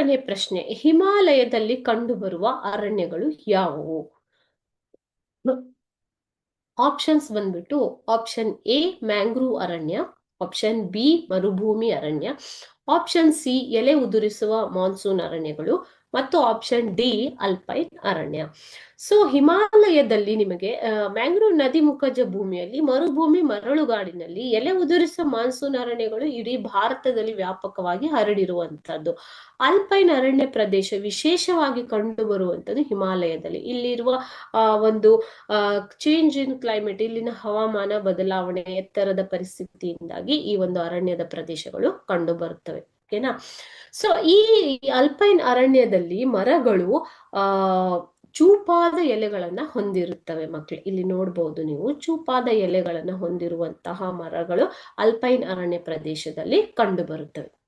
ಆರನೇ ಪ್ರಶ್ನೆ, ಹಿಮಾಲಯದಲ್ಲಿ ಕಂಡುಬರುವ ಅರಣ್ಯಗಳು ಯಾವುವು? ಆಪ್ಷನ್ಸ್ ಬಂದ್ಬಿಟ್ಟು ಆಪ್ಷನ್ ಎ ಮ್ಯಾಂಗ್ರೂವ್ ಅರಣ್ಯ ಆಪ್ಷನ್ ಬಿ ಮರುಭೂಮಿ ಅರಣ್ಯ ಆಪ್ಷನ್ ಸಿ ಎಲೆ ಉದುರಿಸುವ ಮಾನ್ಸೂನ್ ಅರಣ್ಯಗಳು ಮತ್ತು ಆಪ್ಷನ್ ಡಿ ಅಲ್ಪೈನ್ ಅರಣ್ಯ. ಸೊ ಹಿಮಾಲಯದಲ್ಲಿ ನಿಮಗೆ ಮ್ಯಾಂಗ್ರೋವ್ ನದಿ ಮುಖಜ ಭೂಮಿಯಲ್ಲಿ ಮರುಭೂಮಿ ಮರಳುಗಾಡಿನಲ್ಲಿ ಎಲೆ ಉದುರಿಸುವ ಮಾನ್ಸೂನ್ ಅರಣ್ಯಗಳು ಇಡೀ ಭಾರತದಲ್ಲಿ ವ್ಯಾಪಕವಾಗಿ ಹರಡಿರುವಂತದ್ದು ಅಲ್ಪೈನ್ ಅರಣ್ಯ ಪ್ರದೇಶ ವಿಶೇಷವಾಗಿ ಕಂಡು ಬರುವಂತದ್ದು ಹಿಮಾಲಯದಲ್ಲಿ. ಇಲ್ಲಿರುವ ಒಂದು ಚೇಂಜ್ ಇನ್ ಕ್ಲೈಮೇಟ್ ಇಲ್ಲಿನ ಹವಾಮಾನ ಬದಲಾವಣೆ ಎತ್ತರದ ಪರಿಸ್ಥಿತಿಯಿಂದಾಗಿ ಈ ಒಂದು ಅರಣ್ಯದ ಪ್ರದೇಶಗಳು ಕಂಡು ಬರುತ್ತವೆ ಓಕೆನಾ? ಸೊ ಈ ಅಲ್ಪೈನ್ ಅರಣ್ಯದಲ್ಲಿ ಮರಗಳು, ಆ, ಚೂಪಾದ ಎಲೆಗಳನ್ನ ಹೊಂದಿರುತ್ತವೆ ಮಕ್ಳು. ಇಲ್ಲಿ ನೋಡ್ಬೋದು ನೀವು, ಚೂಪಾದ ಎಲೆಗಳನ್ನ ಹೊಂದಿರುವಂತಹ ಮರಗಳು ಅಲ್ಪೈನ್ ಅರಣ್ಯ ಪ್ರದೇಶದಲ್ಲಿ ಕಂಡು ಬರುತ್ತವೆ